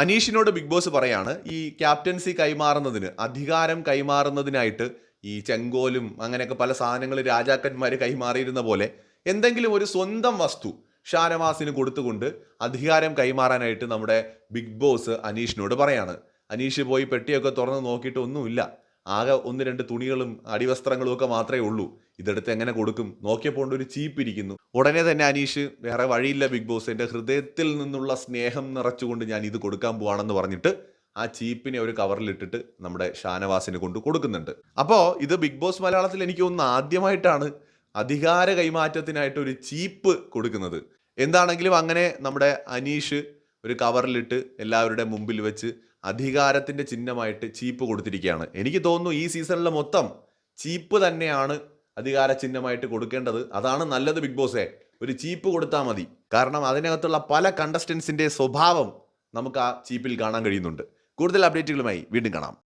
അനീഷിനോട് big boss പറയാണ് ഈ captaincy കൈമാറുന്നതിന് അധികാരം കൈമാറുന്നതിനായിട്ട് ഈ ചെങ്കോലും അങ്ങനെയൊക്കെ പല സാധനങ്ങൾ രാജാക്കന്മാർ കൈമാറിയിരുന്ന പോലെ എന്തെങ്കിലും ഒരു സ്വന്തം വസ്തു ഷാനവാസിന് കൊടുത്തുകൊണ്ട് അധികാരം കൈമാറാനായിട്ട് നമ്മുടെ ബിഗ് ബോസ് അനീഷിനോട് പറയാണ്. അനീഷ് പോയി പെട്ടിയൊക്കെ തുറന്ന് നോക്കിയിട്ട് ഒന്നുമില്ല. ആകെ ഒന്ന് രണ്ട് തുണികളും അടിവസ്ത്രങ്ങളും ഒക്കെ മാത്രമേ ഉള്ളൂ. ഇതെടുത്ത് എങ്ങനെ കൊടുക്കും? നോക്കിയപ്പോൾ ഒരു ചീപ്പ് ഇരിക്കുന്നു. ഉടനെ തന്നെ അനീഷ് വേറെ വഴിയില്ല ബിഗ് ബോസ് എന്റെ ഹൃദയത്തിൽ നിന്നുള്ള സ്നേഹം നിറച്ചുകൊണ്ട് ഞാൻ ഇത് കൊടുക്കാൻ പോവാണെന്ന് പറഞ്ഞിട്ട് ആ ചീപ്പിനെ ഒരു കവറിലിട്ടിട്ട് നമ്മുടെ ഷാനവാസിന് കൊണ്ട് കൊടുക്കുന്നുണ്ട്. അപ്പോൾ ഇത് ബിഗ് ബോസ് മലയാളത്തിൽ എനിക്ക് ഒന്ന് ആദ്യമായിട്ടാണ് അധികാര കൈമാറ്റത്തിനായിട്ട് ഒരു ചീപ്പ് കൊടുക്കുന്നത്. എന്താണെങ്കിലും അങ്ങനെ നമ്മുടെ അനീഷ് ഒരു കവറിലിട്ട് എല്ലാവരുടെ മുമ്പിൽ വെച്ച് അധികാരത്തിന്റെ ചിഹ്നമായിട്ട് ചീപ്പ് കൊടുത്തിരിക്കുകയാണ്. എനിക്ക് തോന്നുന്നു ഈ സീസണിലെ മൊത്തം ചീപ്പ് തന്നെയാണ് അധികാര ചിഹ്നമായിട്ട് കൊടുക്കേണ്ടത്. അതാണ് നല്ലത് ബിഗ് ബോസേ. ഒരു ചീപ്പ് കൊടുത്താൽ മതി. കാരണം അതിനകത്തുള്ള പല കണ്ടസ്റ്റൻസിന്റെ സ്വഭാവം നമുക്ക് ആ ചീപ്പിൽ കാണാൻ കഴിയുന്നുണ്ട്. കൂടുതൽ അപ്ഡേറ്റുകളുമായി വീണ്ടും കാണാം.